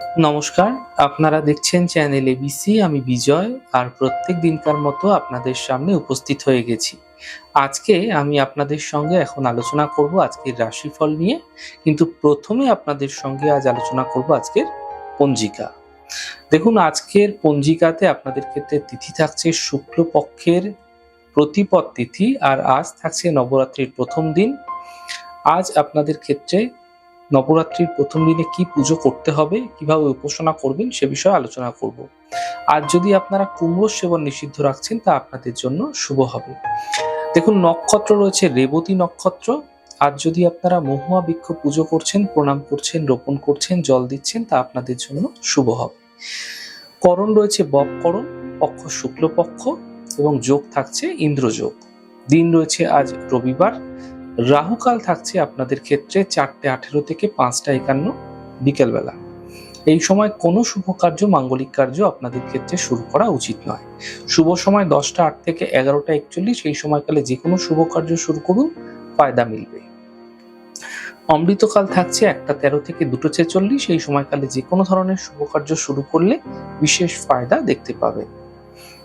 নমস্কার, আপনারা দেখছেন চ্যানেল এবিসি আমি বিজয়, আর প্রত্যেক দিনকার মতো আপনাদের সামনে উপস্থিত হয়ে গেছি। আজকে আমি আপনাদের সঙ্গে এখন আলোচনা করব আজকের রাশিফল নিয়ে, কিন্তু প্রথমে আপনাদের সঙ্গে আজ আলোচনা করব আজকের পঞ্জিকা। দেখুন, আজকের পঞ্জিকাতে আপনাদের ক্ষেত্রে তিথি থাকছে শুক্লপক্ষের প্রতিপদ তিথি, আর আজ থাকছে নবরাত্রির প্রথম দিন। আজ আপনাদের ক্ষেত্রে নবরাত্রির প্রথম দিনে কি পুজো করতে হবে, কীভাবে উপাসনা করবেন সে বিষয়ে আলোচনা করব। আর যদি আপনারা কুমড়ো সেবন নিষিদ্ধ রাখছেন, তা আপনাদের জন্য শুভ হবে। দেখুন, নক্ষত্র রয়েছে রেবতী নক্ষত্র। আর যদি আপনারা মহুয়া বৃক্ষ পুজো করছেন, প্রণাম করছেন, রোপণ করছেন, জল দিচ্ছেন, তা আপনাদের জন্য শুভ হবে। করণ রয়েছে ববকরণ পক্ষ শুক্লপক্ষ এবং যোগ থাকছে ইন্দ্রযোগ। দিন রয়েছে আজ রবিবার। রাহুকাল থাকছে আপনাদের ক্ষেত্রে চারটে আঠেরো থেকে পাঁচটা একান্ন বিকেলবেলা। এই সময় কোনো শুভ কার্য, মাঙ্গলিক কার্য আপনাদের ক্ষেত্রে শুরু করা উচিত নয়। শুভ সময় দশটা আট থেকে এগারোটা একচল্লিশ, এই সময়কালে যে কোনো শুভ কার্য শুরু করুন, ফায়দা মিলবে। অমৃতকাল থাকছে একটা তেরো থেকে দুটো ছেচল্লিশ, এই সময়কালে যে কোনো ধরনের শুভ কার্য শুরু করলে বিশেষ ফায়দা দেখতে পাবে।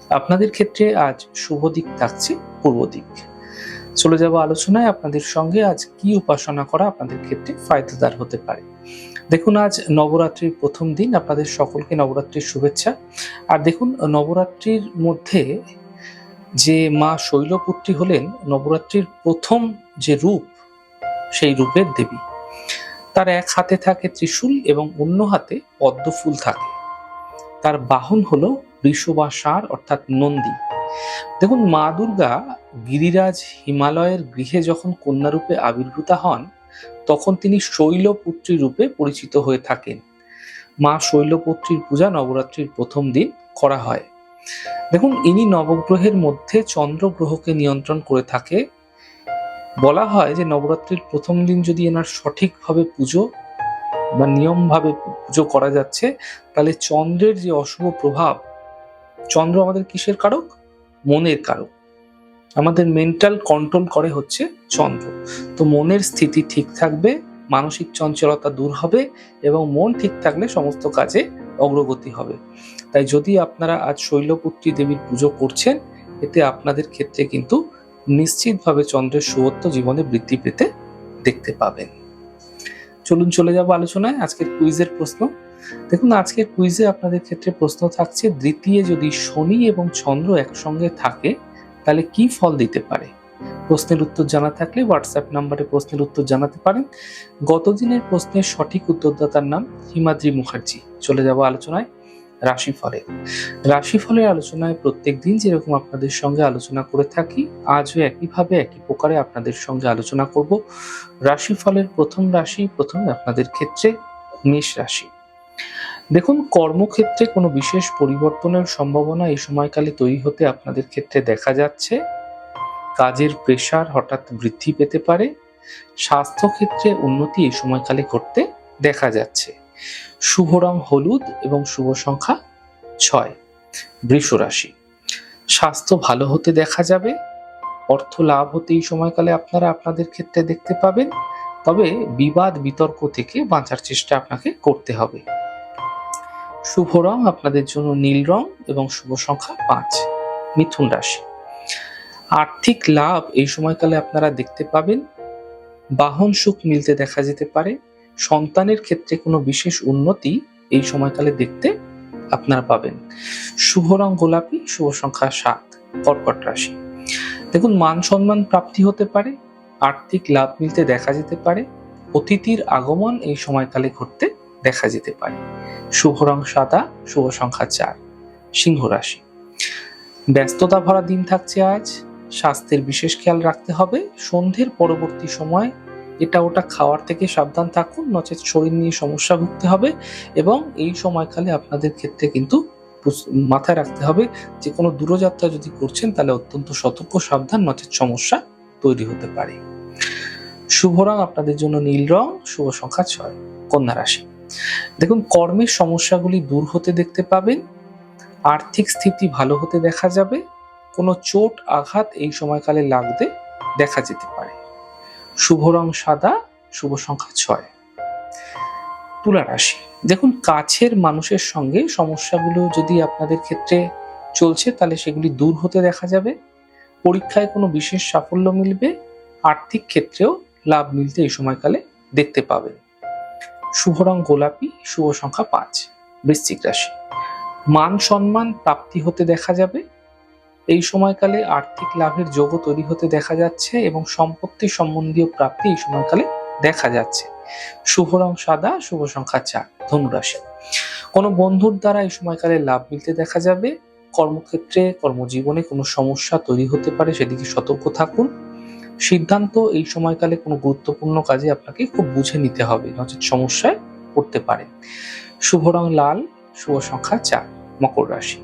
আপনাদের ক্ষেত্রে আজ শুভ দিক থাকছে পূর্ব দিক। চলে যাব আলোচনায় আপনাদের সঙ্গে। আজ কি উপাসনা করা আপনাদের ক্ষেত্রে ফায়দাদার হতে পারে? দেখুন, আজ নবরাত্রির প্রথম দিন। আপনাদের সকলকে নবরাত্রির শুভেচ্ছা। আর দেখুন, নবরাত্রির মধ্যে যে মা শৈলপুত্রী হলেন, নবরাত্রির প্রথম যে রূপ, সেই রূপের দেবী। তার এক হাতে থাকে ত্রিশূল এবং অন্য হাতে পদ্ম ফুল থাকে। তার বাহন হলো বৃষবাসার অর্থাৎ নন্দী। দেখুন, মা দুর্গা গিরিরাজ হিমালয়ের গৃহে যখন কন্যারূপে আবির্ভূতা হন, তখন তিনি শৈলপুত্রী রূপে পরিচিত হয়ে থাকেন। মা শৈলপুত্রীর পূজা নবরাত্রির প্রথম দিন করা হয়। দেখুন, ইনি নবগ্রহের মধ্যে চন্দ্র গ্রহকে নিয়ন্ত্রণ করে থাকে। বলা হয় যে নবরাত্রির প্রথম দিন যদি এনার সঠিকভাবে পুজো বা নিয়মভাবে পুজো করা যাচ্ছে, তাহলে চন্দ্রের যে অশুভ প্রভাব, চন্দ্র আমাদের কিসের কারক? মনের কারক আমাদের মেন্টাল কন্ট্রোল করে হচ্ছে চন্দ্র। তো মনের স্থিতি ঠিক থাকবে, মানসিক চঞ্চলতা দূর হবে এবং মন ঠিক থাকলে সমস্ত কাজে অগ্রগতি হবে। তাই যদি আপনারা আজ শৈলপুত্রী দেবীর পুজো করছেন, এতে আপনাদের ক্ষেত্রে কিন্তু নিশ্চিতভাবে চন্দ্রের সুবত্ব জীবনে বৃদ্ধি পেতে দেখতে পাবেন। চলুন চলে যাব আলোচনায়। আজকের কুইজের প্রশ্ন দেখুন আজকের কুইজে আপনাদের ক্ষেত্রে প্রশ্ন থাকছে, দ্বিতীয় যদি শনি এবং চন্দ্র একসঙ্গে থাকে, তাহলে কি ফল দিতে পারে? প্রশ্নের উত্তর জানা থাকলে হোয়াটসঅ্যাপ নাম্বারে প্রশ্নের উত্তর জানাতে পারেন। গত দিনের প্রশ্নের সঠিক উত্তরদাতার নাম হিমাদ্রি মুখার্জি। চলে যাব আলোচনায় রাশিফলে। রাশিফলের আলোচনায় প্রত্যেক দিন যেরকম আপনাদের সঙ্গে আলোচনা করে থাকি, আজও একইভাবে একই প্রকারে আপনাদের সঙ্গে আলোচনা করব। রাশিফলের প্রথম রাশি, প্রথমে আপনাদের ক্ষেত্রে মেষ রাশি। দেখুন, কর্মক্ষেত্রে কোনো বিশেষ পরিবর্তনের সম্ভাবনা এই সময়কালে তৈরি হতে আপনাদের ক্ষেত্রে দেখা যাচ্ছে। কাজের প্রেশার হঠাৎ বৃদ্ধি পেতে পারে। স্বাস্থ্যক্ষেত্রে উন্নতি এই সময়কালে ঘটতে দেখা যাচ্ছে। শুভ রং হলুদ এবং শুভ সংখ্যা ছয়, বৃষ রাশি। স্বাস্থ্য ভালো হতে দেখা যাবে। অর্থ লাভ হতে এই সময়কালে আপনারা আপনাদের ক্ষেত্রে দেখতে পাবেন। তবে বিবাদ বিতর্ক থেকে বাঁচার চেষ্টা আপনাকে করতে হবে। শুভ রং আপনাদের জন্য নীল রং এবং শুভ সংখ্যা পাঁচ, মিথুন রাশি। আর্থিক লাভ এই সময়কালে আপনারা দেখতে পাবেন। বাহন সুখ মিলতে দেখা যেতে পারে। সন্তানের ক্ষেত্রে কোনো বিশেষ উন্নতি এই সময়কালে দেখতে আপনারা পাবেন। শুভ রং গোলাপি, শুভ সংখ্যা সাত, কর্কট রাশি। দেখুন, মান সম্মান প্রাপ্তি হতে পারে, আর্থিক লাভ মিলতে দেখা যেতে পারে। অতিথির আগমন এই সময়কালে ঘটতে দেখা যেতে পারে। শুভ রং সাদা, শুভ সংখ্যা চার, সিংহ রাশি। ব্যস্ততা ভরা দিন থাকছে আজ। স্বাস্থ্যের বিশেষ খেয়াল রাখতে হবে। সন্ধ্যের পরবর্তী সময়, এটা ওটা খাওয়ার থেকে সাবধান থাকুন, নচেত শরীর নিয়ে সমস্যা ভুগতে হবে এবং এই সময়কালে আপনাদের ক্ষেত্রে কিন্তু মাথায় রাখতে হবে যে কোনো দূরযাত্রা যদি করছেন, তাহলে অত্যন্ত সতর্ক, সাবধান, নচেত সমস্যা তৈরি হতে পারে। শুভ রং আপনাদের জন্য নীল রং, শুভ সংখ্যা ছয়, কন্যা রাশি। দেখুন, কর্মের সমস্যাগুলি দূর হতে দেখতে পাবেন, আর্থিক স্থিতি ভালো হতে দেখা যাবে, কোনো চোট, আঘাত এই সময়কালে লাগতে দেখা যেতে পারে। শুভ রং সাদা, শুভ সংখ্যা ছয়। তুলা রাশি দেখুন, কাছের মানুষের সঙ্গে সমস্যাগুলো যদি আপনাদের ক্ষেত্রে চলছে, তাহলে সেগুলি দূর হতে দেখা যাবে, পরীক্ষায় কোনো বিশেষ সাফল্য মিলবে, আর্থিক ক্ষেত্রেও লাভ মিলতে এই সময়কালে দেখতে পাবেন। শুভ রং গোলাপি, শুভ সংখ্যা পাঁচ, বৃশ্চিক রাশি। মান সম্মান প্রাপ্তি হতে দেখা যাবে। এই সময়কালে আর্থিক লাভের যোগও তৈরি হতে দেখা যাচ্ছে এবং সম্পত্তি সম্বন্ধীয় প্রাপ্তি এই সময়কালে দেখা যাচ্ছে। শুভ রং সাদা, শুভ সংখ্যা চার, ধনুরাশি। কোনো বন্ধুর দ্বারা এই সময়কালে লাভ মিলতে দেখা যাবে। কর্মক্ষেত্রে, কর্মজীবনে কোনো সমস্যা তৈরি হতে পারে, সেদিকে সতর্ক থাকুন। সিদ্ধান্ত এই সময়কালে কোনো গুরুত্বপূর্ণ কাজে আপনাকে খুব বুঝে নিতে হবে, নচেত সমস্যায় পড়তে পারে। শুভ রং লাল, শুভ সংখ্যা চার, মকর রাশি।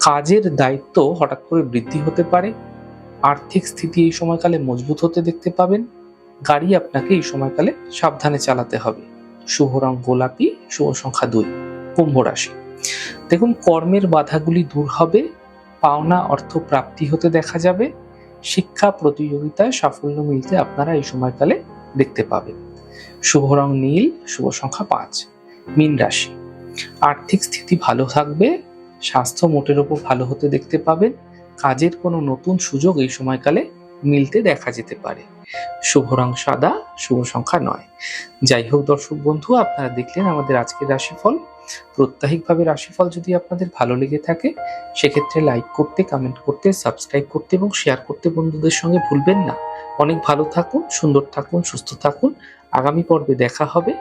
কাজের দায়িত্ব হঠাৎ করে বৃদ্ধি হতে পারে, আর্থিক স্থিতি এই সময়কালে মজবুত হতে দেখতে পাবেন, গাড়ি আপনাকে এই সময়কালে সাবধানে চালাতে হবে। শুভ রং গোলাপি, শুভ সংখ্যা দুই, কুম্ভ রাশি। দেখুন, কর্মের বাধাগুলি দূর হবে, পাওনা অর্থ প্রাপ্তি হতে দেখা যাবে শিক্ষা প্রতিযোগিতায় সাফল্য মিলতে আপনারা এই সময়কালে দেখতে পাবেন। শুভ রং নীল, শুভ সংখ্যা পাঁচ। মীন রাশি। আর্থিক স্থিতি ভালো থাকবে, স্বাস্থ্য মোটের ওপর ভালো হতে দেখতে পাবেন। কাজের কোনো নতুন সুযোগ এই সময়কালে মিলতে দেখা যেতে পারে। শুভ রং সাদা, শুভ সংখ্যা নয়। যাই হোক দর্শক বন্ধু, আপনারা দেখলেন আমাদের আজকের রাশিফল। প্রত্যাহিকভাবে রাশিফল যদি আপনাদের ভালো লেগে থাকে, সেক্ষেত্রে লাইক করতে কমেন্ট করতে সাবস্ক্রাইব করতে এবং শেয়ার করতে বন্ধুদের সঙ্গে ভুলবেন না। অনেক ভালো থাকুন, সুন্দর থাকুন, সুস্থ থাকুন। আগামী পর্বে দেখা হবে।